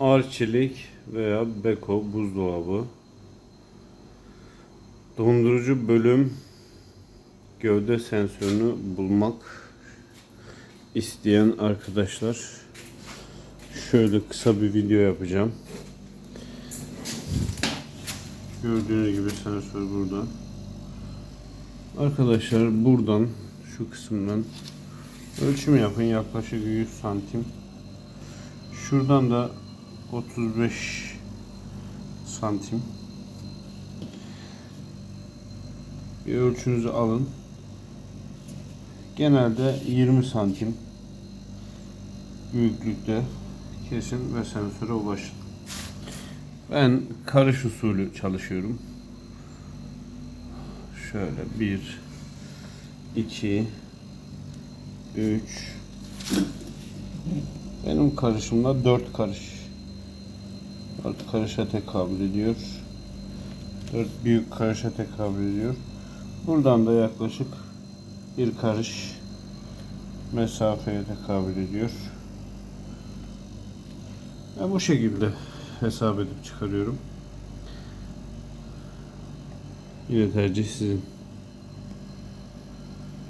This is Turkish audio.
Arçelik veya Beko buzdolabı. Dondurucu bölüm gövde sensörünü bulmak isteyen arkadaşlar şöyle kısa bir video yapacağım. Gördüğünüz gibi sensör burada. Arkadaşlar buradan şu kısımdan ölçüm yapın yaklaşık 100 santim. Şuradan da 35 santim. Bir ölçünüzü alın. Genelde 20 santim büyüklükte kesin ve sensöre ulaşın. Ben karış usulü çalışıyorum. Şöyle 1 2 3 Benim karışımda 4 karış. 4 karışa tekabül ediyor. 4 büyük karışa tekabül ediyor. Buradan da yaklaşık bir karış mesafeye tekabül ediyor. Ben bu şekilde hesap edip çıkarıyorum. Yine tercih sizin.